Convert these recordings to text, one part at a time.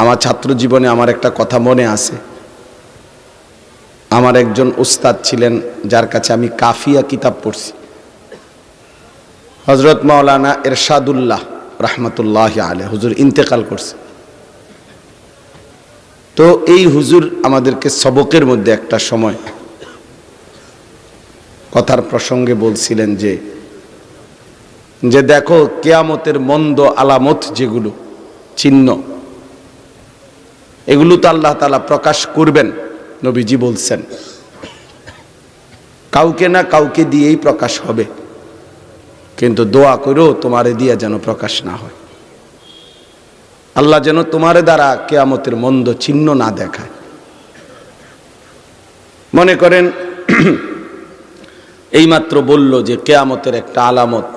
আমার ছাত্র জীবনে আমার একটা কথা মনে আছে। আমার একজন উস্তাদ ছিলেন যার কাছে আমি কাফিয়া কিতাব পড়ছি। হজরত মাওলানা এরশাদুল্লাহ রহমতুল্লাহ আলে হুজুর ইন্তেকাল করছে। তো এই হুজুর আমাদেরকে সবকের মধ্যে একটা সময় কথার প্রসঙ্গে বলছিলেন যে যে দেখো কেয়ামতের মন্দ আলামত যেগুলো, চিহ্ন এগুলো তো আল্লাহ তালা প্রকাশ করবেন, নবীজি বলছেন। কাউকে না কাউকে দিয়েই প্রকাশ হবে। কিন্তু দোয়া করেও তোমারে দিয়া যেন প্রকাশ না হয়। আল্লাহ যেন তোমারে দ্বারা কেয়ামতের মন্দ চিহ্ন না দেখায়। মনে করেন, এইমাত্র বলল যে কেয়ামতের একটা আলামত,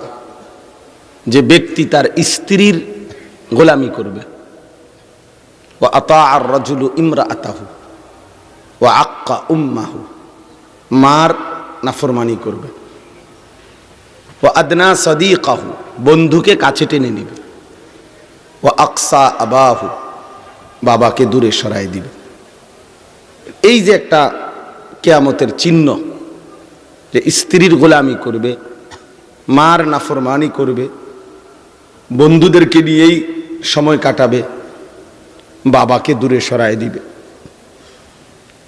যে ব্যক্তি তার স্ত্রীর গোলামি করবে। ও আতা আর রজুলু ইমরা আতাহু ও আক্কা উম্মাহু মার নাফরমানি করবে। ও আদনা সদিকাহু বন্ধুকে কাছে টেনে নিবে। ও আকসা আবাহু বাবাকে দূরে সরাই দিবে। এই যে একটা কেয়ামতের চিহ্ন যে স্ত্রীর গোলামি করবে, মার নাফরমানি করবে, বন্ধুদেরকে নিয়েই সময় কাটাবে বাবাকে দূরে সরাই দিবে।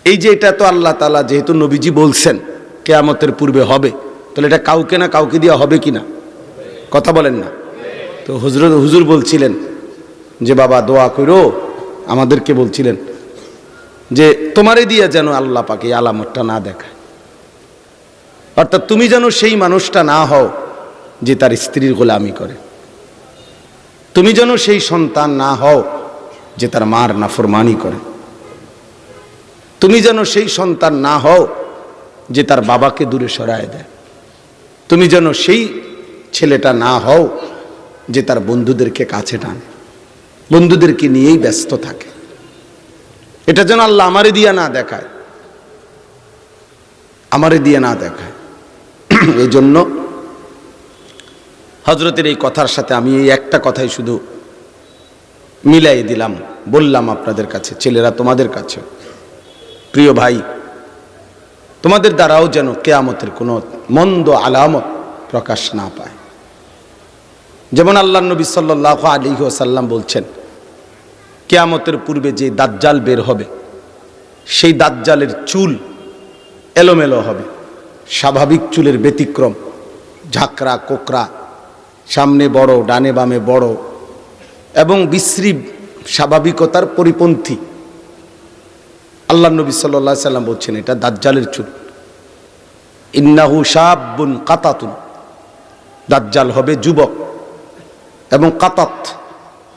এই যে এটা তো আল্লাহ তালা যেহেতু নবীজি বলছেন, কেয়ামতের পূর্বে হবে, তাহলে এটা কাউকে না কাউকে দিয়ে হবে কি না কথা বলেন না। তো হুজুর হুজুর বলছিলেন যে, বাবা, দোয়া করো। আমাদেরকে বলছিলেন যে, তোমারে দিয়ে যেন আল্লাহ পাকে আলামতটা না দেখায়। অর্থাৎ তুমি যেন সেই মানুষটা না হও যে তার স্ত্রীর গোলামি করে। তুমি যেন সেই সন্তান না হও যে তার মার নাফরমানি করে। তুমি যেন সেই সন্তান না হও যে তার বাবাকে দূরে সরায় দেয়। তুমি যেন সেই ছেলেটা না হও যে তার বন্ধুদেরকে কাছে টানে। বন্ধুদেরকে নিয়েই ব্যস্ত থাকে। এটা যেন আল্লাহ আমারে দিয়া না দেখায়। আমারে দিয়ে না দেখায়। এই জন্য হজরতের এই কথার সাথে আমি এই একটা কথাই শুধু মিলাই দিলাম, বললাম আপনাদের কাছে, ছেলেরা তোমাদের কাছে। প্রিয় ভাই, তোমাদের দ্বারাও যেন কেয়ামতের কোনো মন্দ আলামত প্রকাশ না পায়। যেমন আল্লাহ নবী সাল্লাহ আলী সাল্লাম বলছেন, কেয়ামতের পূর্বে যে দাজ্জাল বের হবে, সেই দাজ্জালের চুল এলোমেলো হবে, স্বাভাবিক চুলের ব্যতিক্রম, ঝাঁকড়া কোকরা সামনে বড়, ডানে বামে বড় এবং বিশ্রী স্বাভাবিকতার পরিপন্থী। আল্লাহ নবী সাল্লা সাল্লাম বলছেন, এটা দাজ্জালের চুল। ইন্নাহু সাবুন কাতাতুন। দাজ্জাল হবে যুবক এবং কাতাত।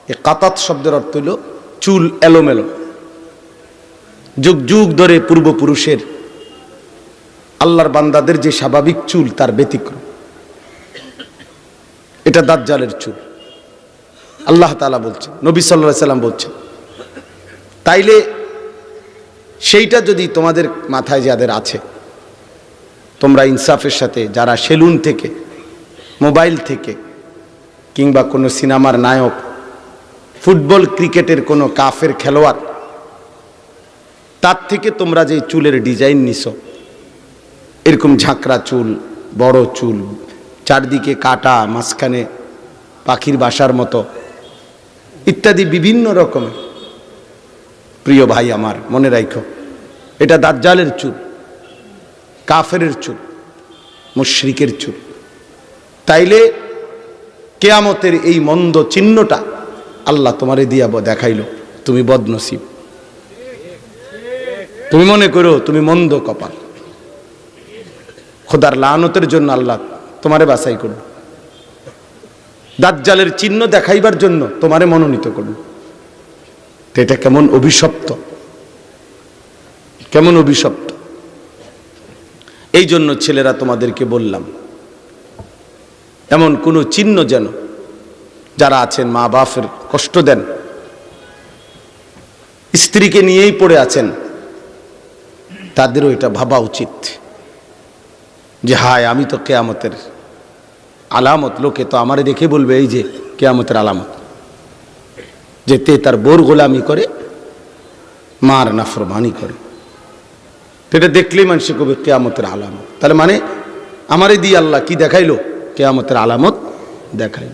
এ কাতাত শব্দের অর্থ হইল চুল এলোমেলো। যুগ যুগ ধরে পূর্বপুরুষের আল্লাহর বান্দাদের যে স্বাভাবিক চুল, তার ব্যতিক্রম। এটা দাজ্জালের চুল। আল্লাহ তালা বলছেন, নবী সাল্লাহ সাল্লাম বলছেন। তাইলে সেইটা যদি তোমাদের মাথায় যাদের আছে, তোমরা ইনসাফের সাথে, যারা সেলুন থেকে, মোবাইল থেকে, কিংবা কোনো সিনেমার নায়ক, ফুটবল ক্রিকেটের কোনো কাফের খেলোয়াড়, তার থেকে তোমরা যে চুলের ডিজাইন নিছো, এরকম ঝাঁকড়া চুল, বড় চুল, চারদিকে কাটা, মাঝখানে পাখির বাসার মতো ইত্যাদি বিভিন্ন রকমের। প্রিয় ভাই আমার, মনে রাখো এটা দাজ্জালের চুল কাফের চুল, মুশ্রিকের চুল। তাইলে কেয়ামতের এই মন্দ চিহ্নটা আল্লাহ তোমারে দিয়া দেখাইল, তুমি বদনসিব। তুমি মনে করো তুমি মন্দ কপাল। খোদার লানতের জন্য আল্লাহ তোমারে বাসাই করল। দাজ্জালের চিহ্ন দেখাইবার জন্য তোমারে মনোনীত করল এটা কেমন অভিশপ্ত? কেমন অভিশপ্ত? এই জন্য ছেলেরা তোমাদেরকে বললাম, এমন কোনো চিহ্ন যেন যারা আছেন মা বাপের কষ্ট দেন, স্ত্রীকে নিয়েই পড়ে আছেন, তাদেরও এটা ভাবা উচিত যে হায়, আমি তো কেয়ামতের আলামত, লোকে তো আমারে দেখে বলবে এই যে কেয়ামতের আলামত। যে তে তার বোর গোলামি করে, মার নাফরমানি করে। এটা দেখলেই মানুষে কবে কেয়ামতের আলামত। তাহলে মানে আমারে দিয়ে আল্লাহ কি দেখাইলো? কেয়ামতের আলামত দেখাইল।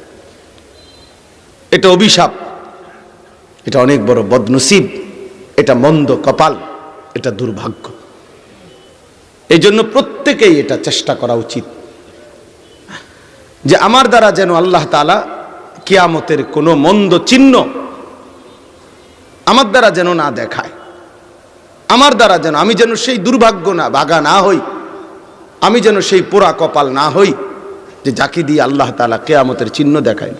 এটা অভিশাপ। এটা অনেক বড় বদনসিব। এটা মন্দ কপাল। এটা দুর্ভাগ্য। এই জন্য প্রত্যেকেই এটা চেষ্টা করা উচিত। যে আমার দ্বারা যেন আল্লাহ তালা কিয়ামতের কোনো মন্দ চিহ্ন আমার দ্বারা যেন না দেখায়, আমার দ্বারা যেন আমি যেন সেই দুর্ভাগ্য না, বাগা না হই, আমি যেন সেই পোড়া কপাল না হই যে যাকে দিয়ে আল্লাহ তালা কেয়ামতের চিহ্ন দেখায়।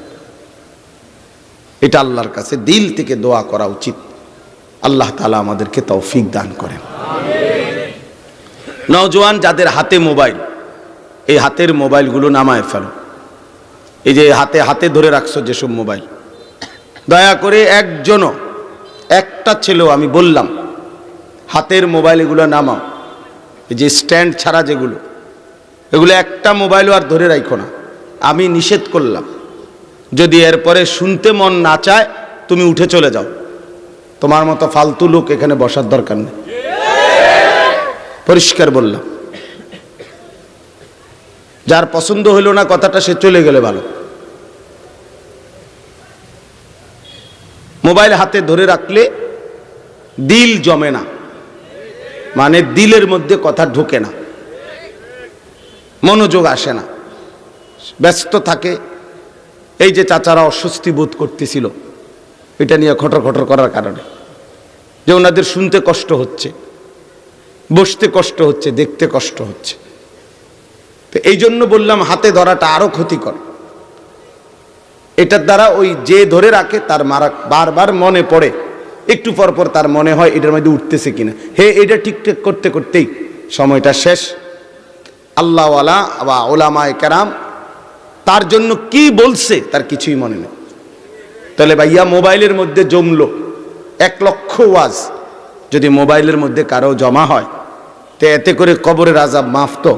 এটা আল্লাহর কাছে দিল থেকে দোয়া করা উচিত। আল্লাহ তালা আমাদেরকে তৌফিক দান করেন। নওজোয়ান, যাদের হাতে মোবাইল, এই হাতের মোবাইলগুলো নামায় ফেলো। এই যে হাতে হাতে ধরে রাখছো যেসব মোবাইল। দয়া করে একজনও, একটা ছেলেও আমি বললাম, হাতের মোবাইল এগুলো নামাও। এই যে স্ট্যান্ড ছাড়া যেগুলো, এগুলো একটা মোবাইলও আর ধরে রাখো না। আমি নিষেধ করলাম। যদি এরপরে শুনতে মন না চায়, তুমি উঠে চলে যাও। তোমার মতো ফালতু লোক এখানে বসার দরকার নেই। পরিষ্কার বললাম। যার পছন্দ হইল না কথাটা সে চলে গেলে ভালো। মোবাইল হাতে ধরে রাখলে দিল জমে না। মানে দিলের মধ্যে কথা ঢোকে না। মনোযোগ আসে না। ব্যস্ত থাকে। এই যে চাচারা অস্বস্তি বোধ করতেছিল, এটা নিয়ে খটর খটর করার কারণে। যে ওনাদের শুনতে কষ্ট হচ্ছে, বসতে কষ্ট হচ্ছে, দেখতে কষ্ট হচ্ছে। তো এই জন্য বললাম হাতে ধরাটা আরও ক্ষতিকর। এটার দ্বারা ওই যে ধরে রাখে তার মারা বারবার মনে পড়ে। একটু পর পর তার মনে হয় এটার মধ্যে উঠতেছে কিনা। হে, এটা ঠিকঠাক করতে করতেই সময়টা শেষ। আল্লাহওয়ালা বা ওলামায় কেরাম তার জন্য কি বলছে তার কিছুই মনে নেই। তাহলে ভাইয়া মোবাইলের মধ্যে জমলো। এক লক্ষ ওয়াজ যদি মোবাইলের মধ্যে কারও জমা হয়, তো এতে করে কবরের আজাব মাফ তো।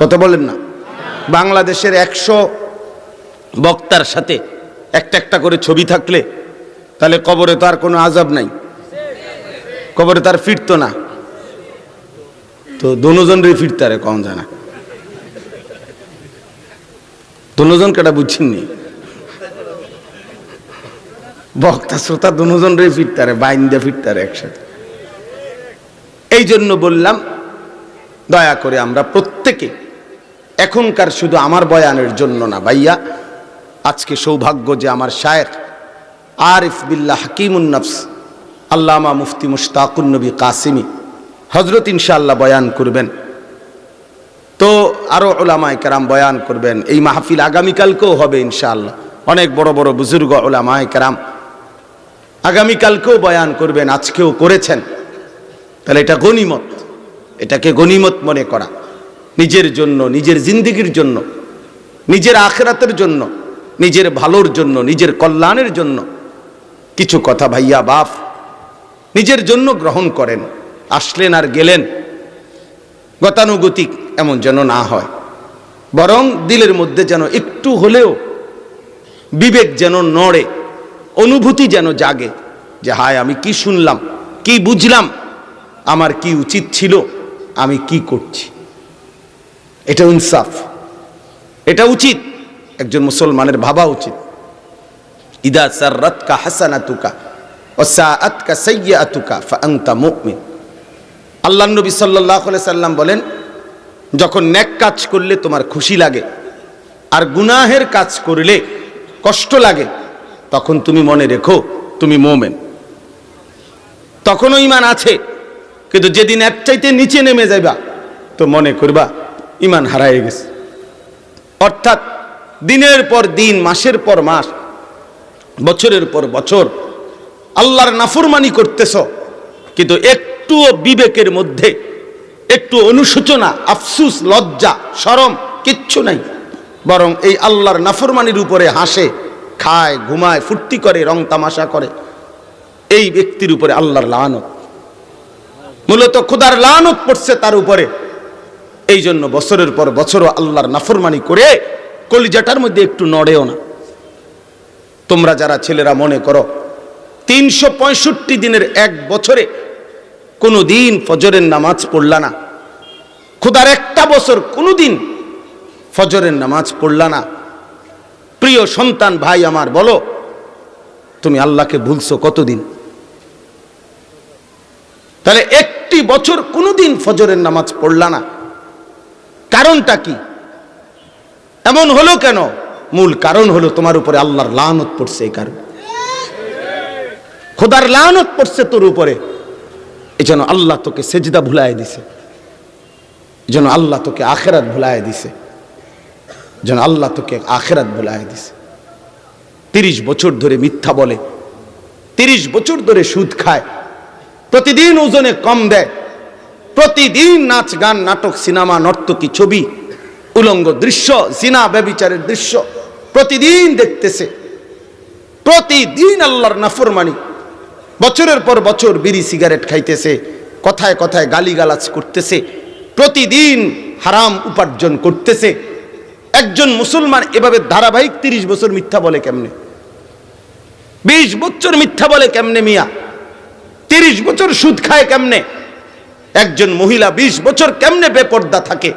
কত বলেন না। বাংলাদেশের একশো বক্তার সাথে একটা একটা করে ছবি থাকলে তাহলে কবরে তো আর কোনো আজাব নাই। কবরে তার ফিরতো না। তো দুজন রে ফিরতে আরে কম জানা দুজন কেটা বুঝছেননি বক্তা, শ্রোতা দুজন রে ফিরতে আরে বাইন দিয়ে ফিরতে আরে একসাথে। এই জন্য বললাম, দয়া করে আমরা প্রত্যেকে এখনকার শুধু আমার বয়ানের জন্য না, ভাইয়া। আজকে সৌভাগ্য যে আমার শায়েখ আরিফ বিল্লাহ হাকিমুন্নফস আল্লামা মুফতি মুশতাকুন নবী কাসিমি হজরত ইনশাআল্লাহ বয়ান করবেন। তো আরও ওলামায় কেরাম বয়ান করবেন। এই মাহফিল আগামীকালকেও হবে ইনশাআল্লাহ। অনেক বড় বড় বুজুর্গ ওলামায় কেরাম আগামীকালকেও বয়ান করবেন, আজকেও করেছেন। তাহলে এটা গনিমত এটাকে গনিমত মনে করা। নিজের জন্য, নিজের জিন্দিগির জন্য, নিজের আখেরাতের জন্য, নিজের ভালোর জন্য, নিজের কল্যাণের জন্য কিছু কথা ভাইয়া বাপ, নিজের জন্য গ্রহণ করেন, আসলেন আর গেলেন। গতানুগতিক এমন যেন না হয়, বরং দিলের মধ্যে যেন একটু হলেও বিবেক যেন নড়ে, অনুভূতি যেন জাগে যে হায়, আমি কি শুনলাম, কি বুঝলাম, আমার কি উচিত ছিল, আমি কি করছি। এটা ইনসাফ। এটা উচিত। একজন মুসলমানের ভাবা উচিত। ইদা সাররাতকা হাসানাতুকা ও সাআতকা সাইয়্যাতুকা ফাআনতা মুমিন। আল্লাহ নবী সাল্লাল্লাহু আলাইহি সাল্লাম বলেন, যখন নেক কাজ করলে তোমার খুশি লাগে, আর গুনাহের কাজ করলে কষ্ট লাগে, তখন তুমি মনে রেখো তুমি মোমেন। তখনও ইমান আছে, কিন্তু যেদিন এক চাইতে নিচে নেমে যাইবা, তো মনে করবা ইমান হারাই গেছে। অর্থাৎ দিনের পর দিন, মাসের পর মাস, বছরের পর বছর আল্লাহর নাফরমানি করতেছ, কিন্তু একটুও বিবেকের মধ্যে, একটু অনুশোচনা, আফসুস, লজ্জা সরম কিচ্ছু নাই। বরং এই আল্লাহর নাফরমানির উপরে হাসে, খায়, ঘুমায়, ফুর্তি করে, রং তামাশা করে। এই ব্যক্তির উপরে আল্লাহর লানত। মূলত খুদার লানত পড়ছে তার উপরে। এই জন্য বছরের পর বছরও আল্লাহর নাফরমানি করে কলিজাটার মধ্যে একটু নড়েও না। তোমরা যারা ছেলেরা মনে করো, তিনশো পঁয়ষট্টি দিনের এক বছরে কোনো দিন ফজরের নামাজ পড়লা না। খুদার একটা বছর কোনো দিন ফজরের নামাজ পড়লা না। প্রিয় সন্তান ভাই আমার, বলো, তুমি আল্লাহকে ভুলছো কতদিন? তাহলে একটি বছর কোনোদিন ফজরের নামাজ পড়লা না। কারণটা কি? এমন হলো কেন? মূল কারণ হলো তোমার উপরে আল্লাহর লানত পড়ছে এই কারণ। খোদার লানত পড়ছে তোর উপরে। এই জন্য আল্লাহ তোকে সেজদা ভুলাই দিছে। যেন আল্লাহ তোকে আখেরাত ভুলাই দিছে। যেন আল্লাহ তোকে আখেরাত ভুলাই দিছে। তিরিশ বছর ধরে মিথ্যা বলে, তিরিশ বছর ধরে সুদ খায়, প্রতিদিন ওজনে কম দেয়। প্রতিদিন নাচ গান, নাটক, সিনেমা, নর্তকী ছবি, উলঙ্গ দৃশ্য, জিনা ব্যবিচারের দৃশ্য প্রতিদিন দেখতেছে। প্রতিদিন আল্লাহর নাফরমানি। বছরের পর বছর বিড়ি সিগারেট খাইতেছে, কথায় কথায় গালিগালাজ করতেছে, প্রতিদিন হারাম উপার্জন করতেছে। একজন মুসলমান এভাবে ধারাবাহিক তিরিশ বছর মিথ্যা বলে কেমনে? বিশ বছর মিথ্যা বলে কেমনে মিয়া? তিরিশ বছর সুদ খায় কেমনে? একজন মহিলা বিশ বছর কেমনে বেপর্দা থাকে?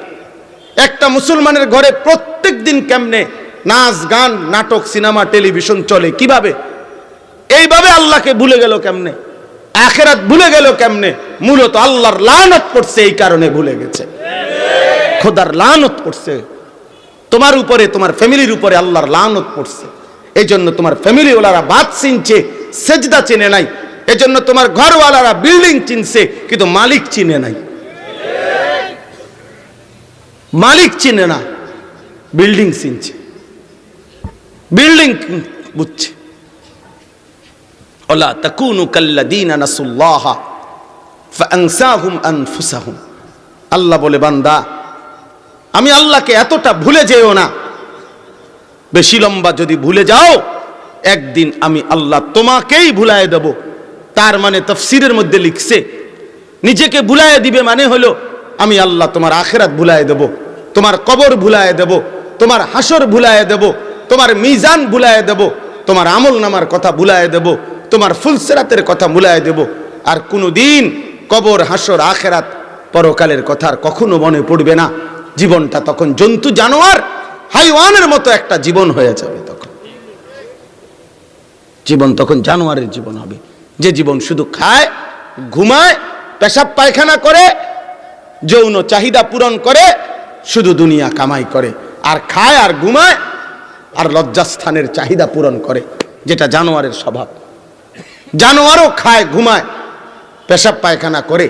একটা মুসলমানের ঘরে প্রত্যেক দিন কেমনে নাচ, গান, নাটক, সিনেমা, টেলিভিশন চলে? কীভাবে? এইভাবে আল্লাহকে ভুলে গেল কেমনে? আখেরাত ভুলে গেল কেমনে? মূলত আল্লাহর লানত পড়ছে, এই কারণে ভুলে গেছে। খোদার লানত পড়ছে। তোমার উপরে, তোমার ফ্যামিলির উপরে আল্লাহর লানত পড়ছে। এই জন্য তোমার ফ্যামিলি ওলারা বাদ চিনছে, সেজদা চেনে নাই। এই জন্য তোমার ঘরওয়ালারা বিল্ডিং চিনছে, কিন্তু মালিক চিনে নাই। মালিক চিনে না বিল্ডিং চিনছে। বিল্ডিং বুঝছে। ওলা তাকুনু কাল্লাদিনা নাসুল্লাহা আল্লাহ বলে, বান্দা, আমি আল্লাহকে এতটা ভুলে যেও না। বেশি লম্বা যদি ভুলে যাও, একদিন আমি আল্লাহ তোমাকেই ভুলায় দেব। তার মানে তফসিরের মধ্যে লিখছে, নিজেকে ভুলায় দিবে মানে হলো, আমি আল্লাহ তোমার আখেরাত ভুলায় দেব, তোমার কবর ভুলায় দেব, তোমার হাসর ভুলায় দেব, তোমার মিজান ভুলায় দেব, তোমার আমল নামার কথা ভুলায় দেব, তোমার ফুলসেরাতের কথা ভুলায় দেব। আর কোনো দিন কবর, হাসর, আখেরাত পরকালের কথা আর কখনো মনে পড়বে না। জীবনটা তখন জন্তু, জানোয়ার, হাইওয়ানের মতো একটা জীবন হয়ে যাবে তখন। জীবন তখন জানোয়ারের জীবন হবে। যে জীবন শুধু খায়, ঘুমায়, পেশাব পায়খানা করে, যৌন চাহিদা পূরণ করে, শুধু দুনিয়া কামাই করে। আর খায় আর ঘুমায়, আর লজ্জাস্থানের চাহিদা পূরণ করে, যেটা জানোয়ারের স্বভাব। জানোয়ারও খায়, ঘুমায়, পেশাব পায়খানা করে,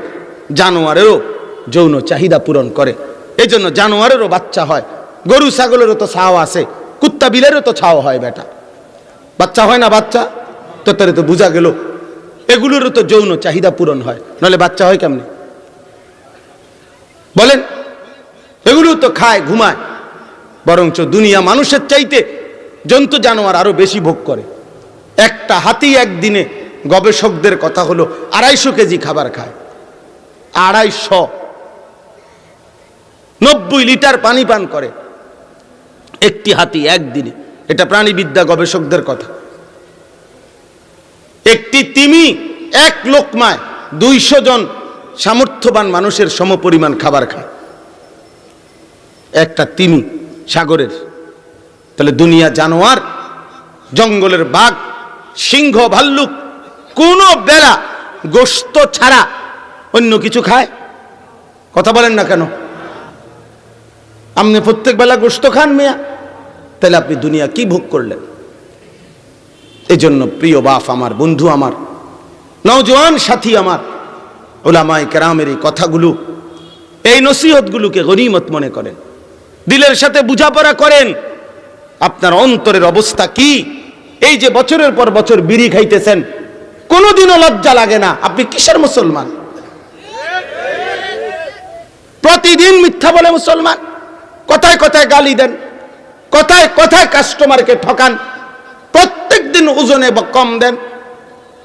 জানোয়ারেরও যৌন চাহিদা পূরণ করে। এই জন্য জানোয়ারেরও বাচ্চা হয়, গরু ছাগলেরও তো ছাও আছে, কুত্তা বিলেরও তো ছাও হয় বেটা। বাচ্চা হয় না বাচ্চা? তো তারে তো বোঝা গেল এগুলোরও তো যৌন চাহিদা পূরণ হয়। নাহলে বাচ্চা হয় কেমনে? বলেন এগুলো তো খায়, ঘুমায়। বরঞ্চ দুনিয়া মানুষের চাইতে জন্তু জানোয়ার আরও বেশি ভোগ করে। একটা হাতি একদিনে গবেষকদের কথা হলো আড়াইশো কেজি খাবার খায়। আড়াইশো। নব্বই লিটার পানি পান করে। একটি হাতি একদিনে। এটা প্রাণীবিদ্যা গবেষকদের কথা। একটি তিমি, এক লোকমায় দুইশো জন সামর্থ্যবান মানুষের সমপরিমাণ খাবার খায়। একটা তিমি সাগরের, তাহলে দুনিয়া জানোয়ার, জঙ্গলের বাঘ, সিংহ, ভাল্লুক, কোনো বেলা গোস্ত ছাড়া অন্য কিছু খায়? কথা বলেন না কেন? আপনি প্রত্যেক বেলা গোস্ত খান মেয়া, তাহলে আপনি দুনিয়া কি ভোগ করলেন? এই জন্য প্রিয় বাপ আমার, বন্ধু আমার, নওজোয়ান সাথী আমার ওলামাই কেরামের এই কথাগুলো, এই নসিহতগুলোকে গনিমত মনে করেন। দিলের সাথে বুঝাপড়া করেন। আপনার অন্তরের অবস্থা কি? এই যে বছরের পর বছর বিড়ি খাইতেছেন, কোনোদিনও লজ্জা লাগে না। আপনি কিসের মুসলমান? প্রতিদিন মিথ্যা বলে মুসলমান। কথায় কথায় গালি দেন। কথায় কথায় কাস্টমারকে ঠকান। প্রত্যেক দিন ওজনে বা কম দেন,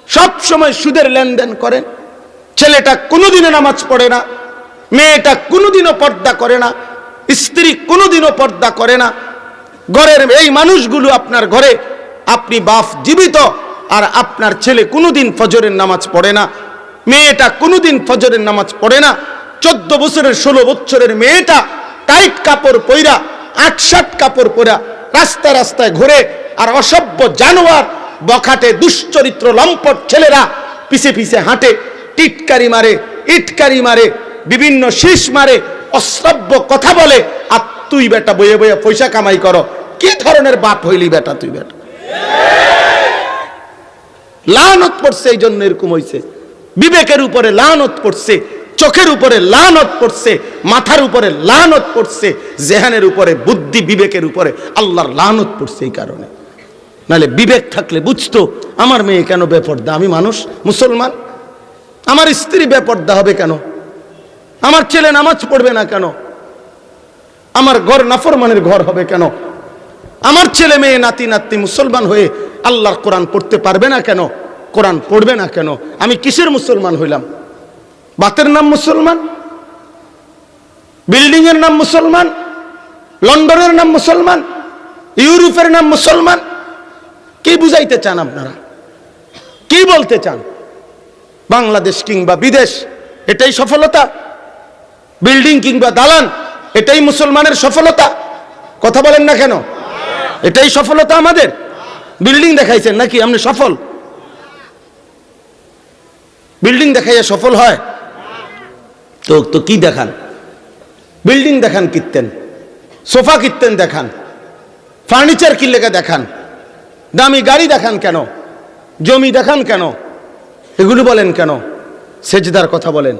সব সময় সুদের লেনদেন করেন। ছেলেটা কোনোদিনও নামাজ পড়ে না, মেয়েটা কোনোদিনও পর্দা করে না, স্ত্রী কোনোদিনও পর্দা করে না। ঘরের এই মানুষগুলো আপনার ঘরে, আপনি বাপ জীবিত, আর আপনার ছেলে কোনোদিন ফজরের নামাজ পড়ে না, মেয়েটা কোনোদিন ফজরের নামাজ পড়ে না, চোদ্দ বছরের, ষোলো বছরের মেয়েটা টাইট কাপড় পইরা, আটসাট কাপড় পরা রাস্তায় রাস্তায় ঘুরে আর অসভ্য জানোয়ার বখাটে দুশ্চরিত্র লম্পট ছেলেরা পিছে পিছে হাঁটে, টিটকারি মারে, ইটকারি মারে, বিভিন্ন শীষ মারে, অশ্রব্য কথা বলে, আর তুই বেটা বইয়ে বইয়ে পয়সা কামাই করো, কি ধরনের বাপ হইলি বেটা তুই বেটা? লানত পড়ছে, এই জন্য এরকম হইছে। বিবেকের উপরে লানত পড়ছে, চোখের উপরে লানত পড়ছে, মাথার উপরে লানত পড়ছে, জেহানের উপরে বুদ্ধি বিবেকের উপরে আল্লাহর লানত পড়ছে এই কারণে। নালে বিবেক থাকলে বুঝতো, আমার মেয়ে কেন বেপর্দা? আমি মানুষ, মুসলমান? আমার স্ত্রী বেপর্দা হবে কেন? আমার ছেলে নামাজ পড়বে না কেন? আমার ঘর নাফরমানের ঘর হবে কেন? আমার ছেলে মেয়ে, নাতি নাতি মুসলমান হয়ে আল্লাহর কোরআন পড়তে পারবে না কেন? কোরআন পড়বে না কেন? আমি কিসের মুসলমান হইলাম? বাতের নাম মুসলমান? বিল্ডিং এর নাম মুসলমান? লন্ডনের নাম মুসলমান? ইউরোপের নাম মুসলমান? কি বুঝাইতে চান আপনারা? কি বলতে চান? বাংলাদেশ কিংবা বিদেশ, এটাই সফলতা। বিল্ডিং কিংবা দালান, এটাই মুসলমানের সফলতা। কথা বলেন না কেন? এটাই সফলতা আমাদের। বিল্ডিং দেখাইছেন নাকি? আপনি সফল? বিল্ডিং দেখাইয়া সফল হয়? তো তো কি দেখান? বিল্ডিং দেখান কিনতেন, সোফা কিনতেন দেখান, ফার্নিচার কি লেগে দেখান? দামি গাড়ি দেখান কেন? জমি দেখান কেন? এগুলো বলেন কেন? সেজদার কথা বলেন।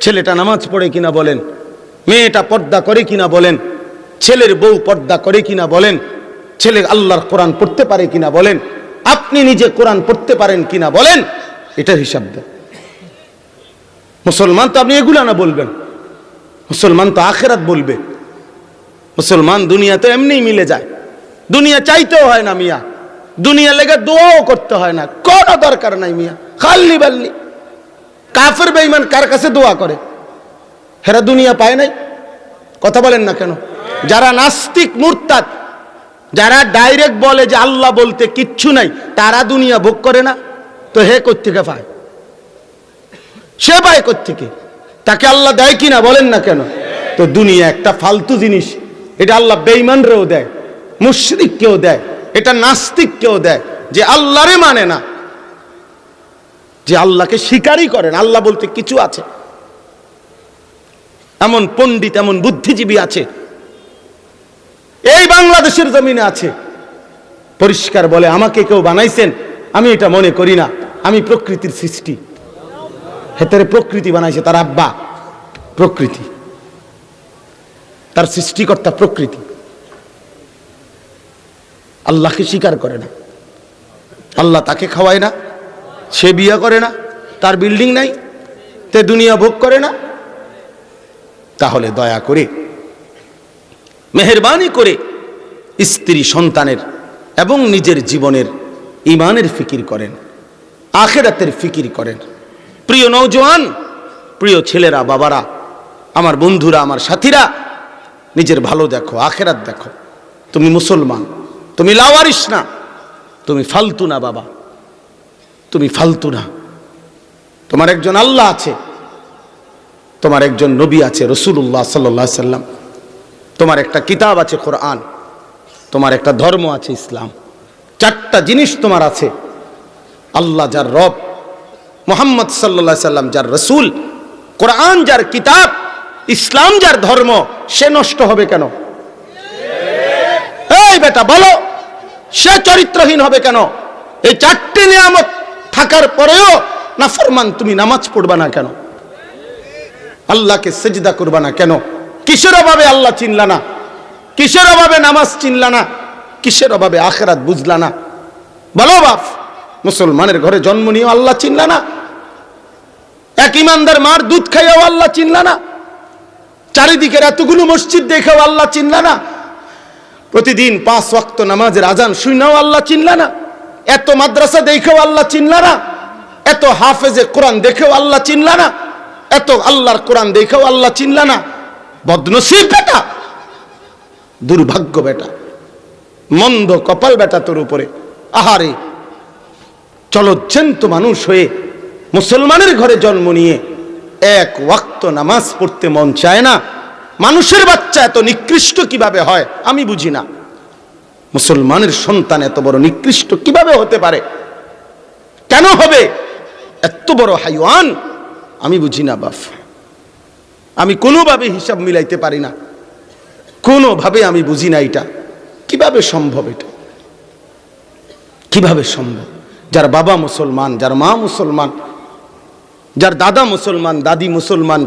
ছেলেটা নামাজ পড়ে কিনা বলেন? মেয়েটা পর্দা করে কিনা বলেন? ছেলের বউ পর্দা করে কিনা বলেন? ছেলে আল্লাহর কোরআন পড়তে পারে কিনা বলেন? আপনি নিজে কোরআন পড়তে পারেন কিনা বলেন? এটার হিসাব দেন। মুসলমান তো আপনি এগুলা না বলবেন। মুসলমান তো আখেরাত বলবে। মুসলমান দুনিয়া তো এমনিই মিলে যায়। দুনিয়া চাইতেও হয় না মিয়া। দুনিয়া লেগে দোয়াও করতে হয় না। কোনো দরকার নাই মিয়া। খাল্লি বাল্লি। কাফের বেঈমান কার কাছে দোয়া করে? হেরা দুনিয়া পায় নাই? কথা বলেন না কেন? যারা নাস্তিক, মুরতাদ, যারা ডাইরেক্ট বলে যে আল্লাহ বলতে কিচ্ছু নাই, তারা দুনিয়া ভোগ করে না? তো হে কোত্থেকে পায়? সে পায় কোত্থেকে? তাকে আল্লাহ দেয় কিনা বলেন না কেন? তো দুনিয়া একটা ফালতু জিনিস। এটা আল্লাহ বেঈমানরেও দেয়। মুশরিককেও দেয়, এটা নাস্তিক কেউ দেয়, যে আল্লাহরে মানে না। যে আল্লাহকে স্বীকারই করেন আল্লাহ বলতে কিছু আছে। এমন পণ্ডিত, এমন বুদ্ধিজীবী আছে। এই বাংলাদেশের জমিনে আছে। পরিষ্কার বলে, আমাকে কেউ বানাইছেন, আমি এটা মনে করি না। আমি প্রকৃতির সৃষ্টি। হেতারে প্রকৃতি বানাইছে তার আব্বা। প্রকৃতি। তার সৃষ্টিকর্তা প্রকৃতি। আল্লাহকে স্বীকার করে না। আল্লাহ তাকে খাওয়ায় না, সে বিয়ে করে না, তার বিল্ডিং নাই, তে দুনিয়া ভোগ করে না। তাহলে দয়া করে, মেহরবানি করে স্ত্রী সন্তানের এবং নিজের জীবনের ইমানের ফিকির করেন, আখেরাতের ফিকির করেন। প্রিয় নৌজওয়ান প্রিয় ছেলেরা, বাবারা, আমার বন্ধুরা, আমার সাথীরা, নিজের ভালো দেখো, আখেরাত দেখো। তুমি মুসলমান তুমি লাওয়ারিস না, তুমি ফালতু না বাবা, তুমি ফালতু না। তোমার একজন আল্লাহ আছে, তোমার একজন নবী আছে রসুল্লাহ সাল্লাহ সাল্লাম। তোমার একটা কিতাব আছে কোরআন, তোমার একটা ধর্ম আছে ইসলাম। চারটা জিনিস তোমার আছে। আল্লাহ যার রব, মোহাম্মদ সাল্লা সাল্লাম যার রসুল, কোরআন যার কিতাব, ইসলাম যার ধর্ম, সে নষ্ট হবে কেন? এই বেটা বলো। সে চরিত্রহীন হবে কেন? এই চারটি নিয়ামত থাকার পরেও না ফরমান তুমি নামাজ পড়বা না কেন? আল্লাহকে সেজদা করবা না কেন? কিসের অভাবে আল্লাহ চিনলা না? কিসের অভাবে নামাজ চিনলা না? কিসের অভাবে আখেরাত বুঝলা না? বলো বাপ, মুসলমানের ঘরে জন্ম নিয়েও আল্লাহ চিনলা না? এক ইমানদার মার দুধ খাইয়াও আল্লাহ চিনলা না? চারিদিকের এতগুলো মসজিদ দেখেও আল্লাহ চিনলা না? প্রতিদিন পাঁচ ওয়াক্ত নামাজের আজান শুনাও আল্লাহ চিনলা না। এত মাদ্রাসা দেখেও আল্লাহ চিনলা না। এত হাফেজে কোরআন দেখেও আল্লাহ চিনলা না। এত আল্লাহর কোরআন দেখেও আল্লাহ চিনলা না। বদনসিব বেটা, দুর্ভাগ্য বেটা, মন্দ কপাল বেটা তোর উপরে। আহারে, চলচ্ছেন্ত মানুষ হয়ে মুসলমানের ঘরে জন্ম নিয়ে এক ওয়াক্ত নামাজ পড়তে মন চায় না। মানুষের বাচ্চা এত নিকৃষ্ট কীভাবে হয় আমি বুঝি না। মুসলমানের সন্তান এত বড় নিকৃষ্ট কীভাবে হতে পারে? কেন হবে? এত বড় হাইওয়ান? আমি বুঝি না বাফ। আমি কোনোভাবে হিসাব মিলাইতে পারি না। কোনোভাবে আমি বুঝি না এটা। কীভাবে সম্ভব এটা? কীভাবে সম্ভব? যার বাবা মুসলমান, যার মা মুসলমান, যার দাদা মুসলমান, দাদি মুসলমান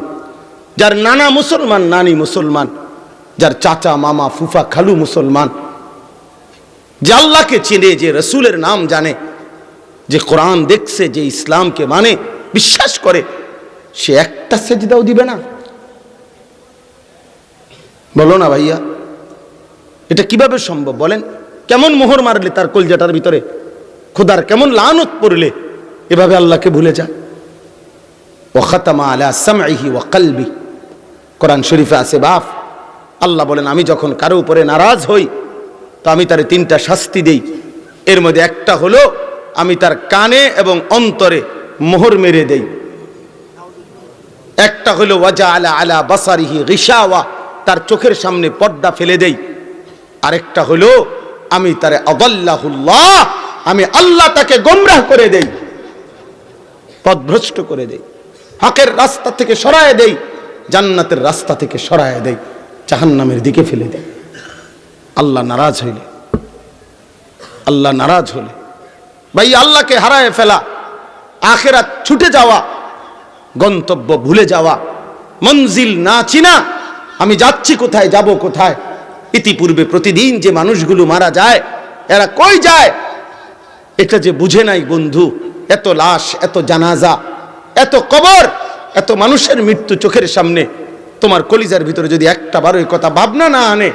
যার নানা মুসলমান, নানি মুসলমান, যার চাচা, মামা, ফুফা, খালু মুসলমান, যে আল্লাহকে চেনে, যে রসুলের নাম জানে, যে কোরআন দেখছে, যে ইসলামকে মানে বিশ্বাস করে, সে একটা সেজদাও দিবে না। বলো না ভাইয়া, এটা কীভাবে সম্ভব বলেন? কেমন মোহর মারলে তার কলজাটার ভিতরে? খোদার কেমন লানত পড়লে? এভাবে আল্লাহকে ভুলে যায় ওখাতামা আলা সামহি ও কালবি। কোরআন শরীফে আছে, বাপ। আল্লাহ বলেন, আমি যখন কারও উপরে নারাজ হই, তো আমি তার তিনটা শাস্তি দেই। এর মধ্যে একটা হলো, আমি তার কানে এবং অন্তরে মোহর মেরে দেই। একটা হলো ওয়াজা আলা আলা বাসারিহি রিসাওয়া তার চোখের সামনে পর্দা ফেলে দেই। আরেকটা হলো, আমি তারে অদল্লাহুল্লাহ আমি আল্লাহ তাকে গোমরাহ করে দেই। পথভ্রষ্ট করে দেই। হকের রাস্তা থেকে সরায় দেই। জান্নাতের রাস্তা থেকে সরায় দেই জাহান্নামের দিকে ফেলে দেয়। আল্লাহ নারাজ হইলে, আল্লাহ নারাজ হলে ভাই, আল্লাহকে হারায় ফেলা, আখেরাত ছুটে যাওয়া, গন্তব্য ভুলে যাওয়া, মঞ্জিল না চিনা, আমি যাচ্ছি কোথায়, যাব কোথায়? ইতিপূর্বে প্রতিদিন যে মানুষগুলো মারা যায়, এরা কই যায়? এটা যে বুঝে নাই বন্ধু, এত লাশ, এত জানাজা, এত কবর এত মানুষের মৃত্যু চোখের সামনে তোমার কলিজার ভিতরে যদি একটা বারো কথা ভাবনা না আনে,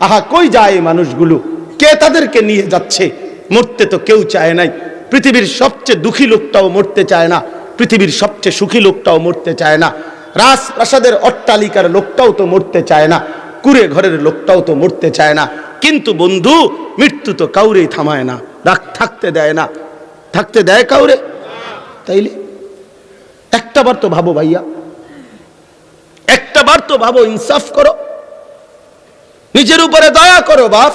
আহা, কই যায় মানুষগুলো? কে তাদেরকে নিয়ে যাচ্ছে? মরতে তো কেউ চায় নাই। পৃথিবীর সবচেয়ে দুঃখী লোকটাও মরতে চায় না। পৃথিবীর সবচেয়ে সুখী লোকটাও মরতে চায় না। রাজপ্রাসাদের অট্টালিকার লোকটাও তো মরতে চায় না। কুড়ে ঘরের লোকটাও তো মরতে চায় না। কিন্তু বন্ধু, মৃত্যু তো কাউরেই থামায় না। রাখ থাকতে দেয় না। থাকতে দেয় কাউরে? তাইলে? একটা বার তো ভাবো ভাইয়া। একটা বার তো ভাবো ইনসাফ করো। নিজের উপরে দয়া করো বাপ।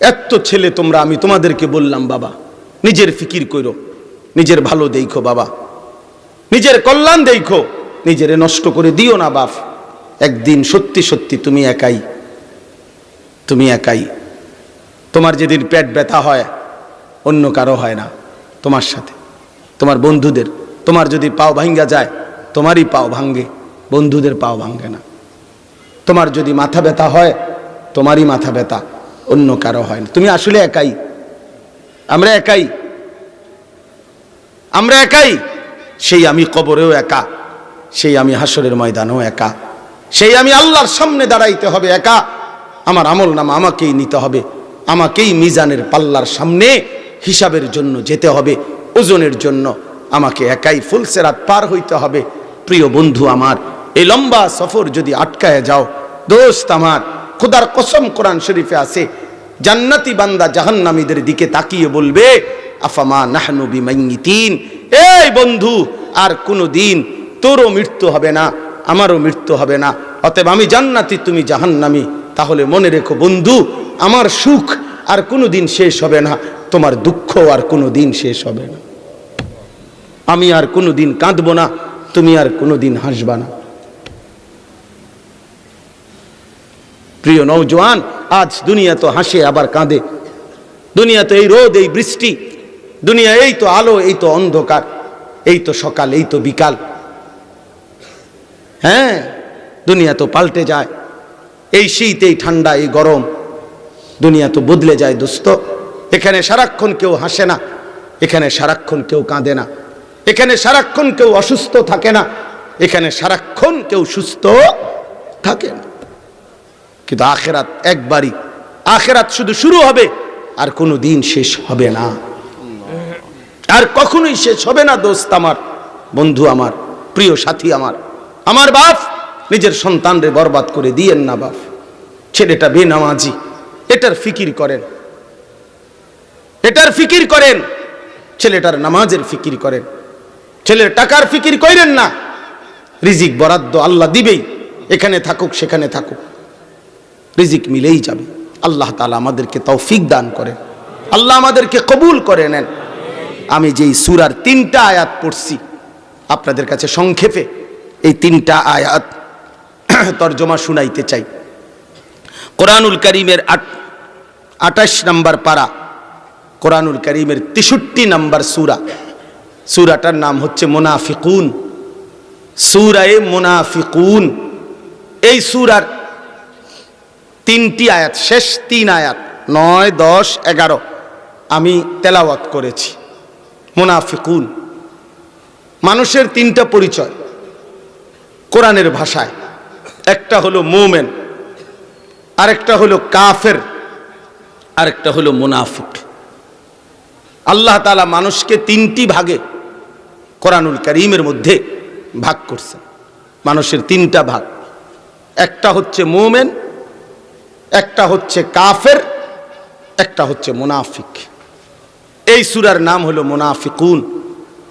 এত ছেলে তোমরা, আমি তোমাদেরকে বললাম বাবা, নিজের ফিকির করো নিজের ভালো দেখো বাবা। নিজের কল্যাণ দেখো, নিজের নষ্ট করে দিও না বাপ। একদিন সত্যি সত্যি তুমি একাই তুমি একাই। তোমার যেদিন পেট ব্যথা হয় অন্য কারও হয় না তোমার সাথে। তোমার বন্ধুদের, তোমার যদি পাও ভাঙ্গা যায়, তোমারই পাও ভাঙ্গে, বন্ধুদের পাও ভাঙ্গে না। তোমার যদি মাথা ব্যথা হয়, তোমারই মাথা ব্যথা, অন্য কারও হয় না। তুমি আসলে একাই। আমরা একাই। আমরা একাই। সেই আমি কবরেও একা, সেই আমি হাসরের ময়দানেও একা, সেই আমি আল্লাহর সামনে দাঁড়াইতে হবে একা। আমার আমল নামা আমাকেই নিতে হবে, আমাকেই মিজানের পাল্লার সামনে হিসাবের জন্য যেতে হবে, ওজনের জন্য। আমাকে একাই ফুলসেরাত পার হইতে হবে। প্রিয় বন্ধু আমার এই লম্বা সফর যদি আটকায় যাও, দোস্ত আমার, খোদার কসম কোরআন শরীফে আছে, জান্নাতি বান্দা জাহান্নামীদের দিকে তাকিয়ে বলবে, আফামা নাহনু বিমাইতিন এই বন্ধু, আর কোনো দিন তোরও মৃত্যু হবে না, আমারও মৃত্যু হবে না। অতএব আমি জান্নাতি, তুমি জাহান্নামি। তাহলে মনে রেখো বন্ধু, আমার সুখ আর কোনো দিন শেষ হবে না। তোমার দুঃখ আর কোনো দিন শেষ হবে না। আমি আর কোনো দিন কাঁদবো না, তুমি আর কোনো দিন হাসবা না। প্রিয় নৌজওয়ান আজ দুনিয়া তো হাসে, আবার কাঁদে। দুনিয়া তো এই রোদ, এই বৃষ্টি। দুনিয়া এই তো আলো, এই তো অন্ধকার। এই তো সকাল, এই তো বিকাল। হ্যাঁ দুনিয়া তো পাল্টে যায়। এই শীত, এই ঠান্ডা, এই গরম। দুনিয়া তো বদলে যায়, দোস্ত। এখানে সারাক্ষণ কেউ হাসে না, এখানে সারাক্ষণ কেউ কাঁদে না, এখানে সারাক্ষণ কেউ অসুস্থ থাকে না, এখানে সারাক্ষণ কেউ সুস্থ থাকে না। কিন্তু আখেরাত একবারই, আখেরাত শুধু শুরু হবে আর কোনো দিন শেষ হবে না। আর কখনোই শেষ হবে না, দোস্ত আমার, বন্ধু আমার, প্রিয় সাথী আমার। আমার বাপ নিজের সন্তানরে বরবাদ করে দিয়েন না বাপ। ছেলেটা বেনামাজি, এটার ফিকির করেন। এটার ফিকির করেন। ছেলেটার নামাজের ফিকির করেন। ছেলের টাকার ফিকির করেন না। রিজিক বরাদ্দ আল্লাহ দিবেই। এখানে থাকুক, সেখানে থাকুক। রিজিক মিলেই যাবে। আল্লাহ তালা আমাদেরকে তৌফিক দান করেন। আল্লাহ আমাদেরকে কবুল করে নেন। আমি যেই সুরার তিনটা আয়াত পড়ছি, আপনাদের কাছে সংক্ষেপে এই তিনটা আয়াত তর্জমা শুনাইতে চাই। কোরআনুল করিমের আট আঠাশ নম্বর পারা কোরআনুল করিমের তেষট্টি নম্বর সুরা। সুরাটার নাম হচ্ছে মোনাফিকুন। সুরায়ে মোনাফিকুন। এই সুরার তিনটি আয়াত, শেষ তিন আয়াত, নয়, দশ, এগারো, আমি তেলাওয়াত করেছি। মোনাফিকুন। মানুষের তিনটা পরিচয় কোরআনের ভাষায়। একটা হলো মোমেন, আরেকটা হলো কাফের, আরেকটা হলো মুনাফিক। আল্লাহ তালা মানুষকে তিনটি ভাগে কোরআনুল করিমের মধ্যে ভাগ করছে। মানুষের তিনটা ভাগ। একটা হচ্ছে মোমেন, একটা হচ্ছে কাফের, একটা হচ্ছে মুনাফিক। এই সুরার নাম হলো মুনাফিকুন।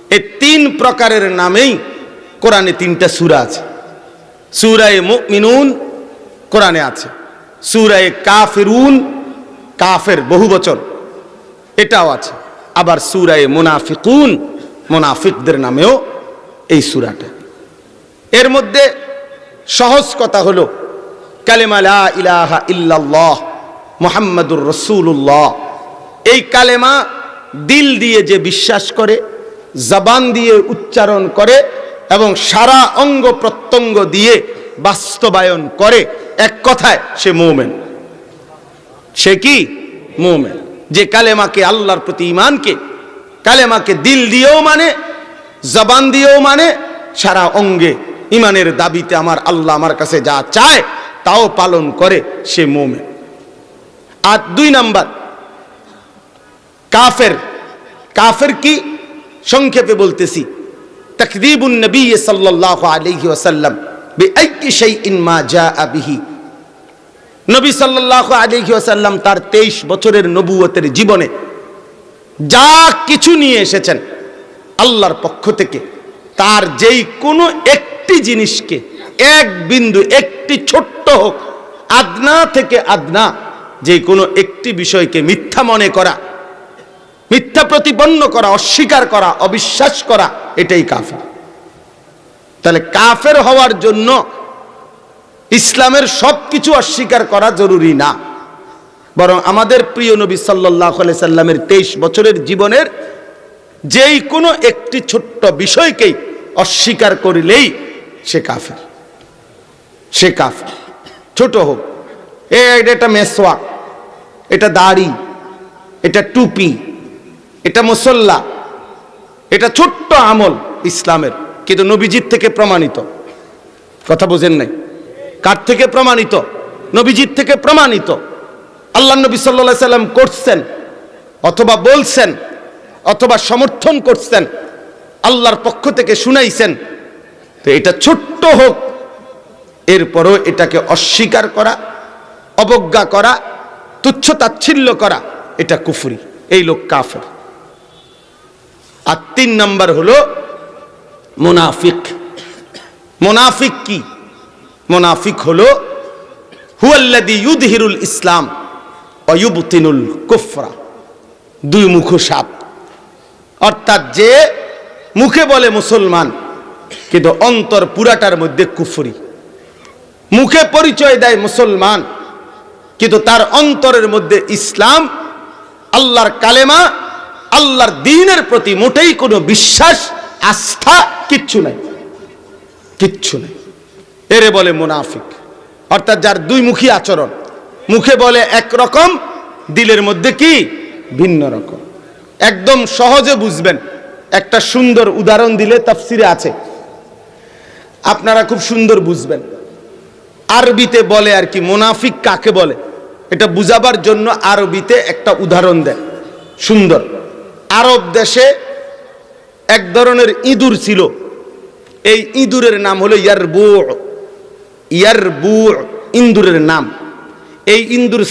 এই তিন প্রকারের নামেই কোরআনে তিনটা সুরা আছে। সুরায় মুমিনুন কোরআনে আছে। সুরায় কাফিরুন, কাফের বহু বচন এটাও আছে। আবার সুরায় মুনাফিকুন, মুনাফিকদের নামেও এই সুরাটা। এর মধ্যে সহজ কথা হলো, কালেমা লা ইলাহা ইল্লাল্লাহ, মুহাম্মাদুর রসুল্লাহ এই কালেমা দিল দিয়ে যে বিশ্বাস করে, জবান দিয়ে উচ্চারণ করে এবং সারা অঙ্গ প্রত্যঙ্গ দিয়ে বাস্তবায়ন করে, এক কথায় সে মৌমেন। সে কি? মোমেন। যে কালেমাকে আল্লাহর প্রতি ইমানকে কালেমাকে দিল দিয়েও মানে জবান দিয়েও মানে সারা অঙ্গে ইমানের দাবিতে আমার আল্লাহ আমার কাছে যা চায় তাও পালন করে সে মোমেন। আর দুই নাম্বার, কাফের কাফের কি? সংক্ষেপে বলতেছি, তকদিবুন নবী সাল্লাল্লাহু আলাইহি ওয়াসাল্লাম বিআইয়ি শাইইন মা জাআ বিহি নবী সাল্লাল্লাহু আলাইহি ওয়াসাল্লাম তার 23 বছরের নবুয়তের জীবনে যা কিছু নিয়ে এসেছেন আল্লাহর পক্ষ থেকে, তার যেই কোনো একটি জিনিসকে, এক বিন্দু, একটি ছোট্ট হোক, আদনা থেকে আদনা, যে কোনো একটি বিষয়কে মিথ্যা মনে করা, মিথ্যা প্রতিপন্ন করা, অস্বীকার করা, অবিশ্বাস করা, এটাই কাফের। তাহলে কাফের হওয়ার জন্য ইসলামের সব কিছু অস্বীকার করা জরুরি না। বরং আমাদের প্রিয় নবী সাল্লাহ সাল্লামের তেইশ বছরের জীবনের যেই কোনো একটি ছোট্ট বিষয়কেই অস্বীকার করিলেই সে কাফের। সে কাফের। ছোট হোক। এ, এটা মেসোয়া এটা দাড়ি। এটা টুপি। এটা মুসল্লা। এটা ছোট্ট আমল ইসলামের। কিন্তু নবীজির থেকে প্রমাণিত। কথা বোঝেন নাই? কার থেকে প্রমাণিত? নবীজিৎ থেকে প্রমাণিত। আল্লাহ নবী সাল্লা সাল্লাম করছেন, অথবা বলছেন, অথবা সমর্থন করছেন, আল্লাহর পক্ষ থেকে শুনাইছেন। তো এটা ছোট্ট হোক, এরপরও এটাকে অস্বীকার করা, অবজ্ঞা করা তুচ্ছ তাচ্ছিল্য করা, এটা কুফরি, এই লোক কাফের। আর তিন নাম্বার হলো মোনাফিক। মোনাফিক কি? মুনাফিক হলো হুয়াল্লাদি ইউদহিরুল ইসলাম অয়ুবতিনুল কুফরা। দুই মুখ সাপ অর্থাৎ যে মুখে বলে মুসলমান, কিন্তু অন্তর পুরাটার মধ্যে কুফরি। মুখে পরিচয় দেয় মুসলমান, কিন্তু তার অন্তরের মধ্যে ইসলাম, আল্লাহর কালেমা, আল্লাহর দিনের প্রতি মোটেই কোনো বিশ্বাস, আস্থা কিচ্ছু নাই। কিচ্ছু নেই। এরে বলে মুনাফিক। অর্থাৎ যার দুই মুখী আচরণ। মুখে বলে এক রকম, দিলের মধ্যে কি? ভিন্ন রকম। একদম সহজে বুঝবেন। একটা সুন্দর উদাহরণ দিলে তাফসিরে আছে। আপনারা খুব সুন্দর বুঝবেন। আরবিতে বলে আর কি, মোনাফিক কাকে বলে? এটা বুঝাবার জন্য আরবিতে একটা উদাহরণ দেয় সুন্দর। আরব দেশে এক ধরনের ইঁদুর ছিল। এই ইঁদুরের নাম হলো ইয়ারবু। ইয়ার বু ইন্দুরের নাম। এই ইন্দুর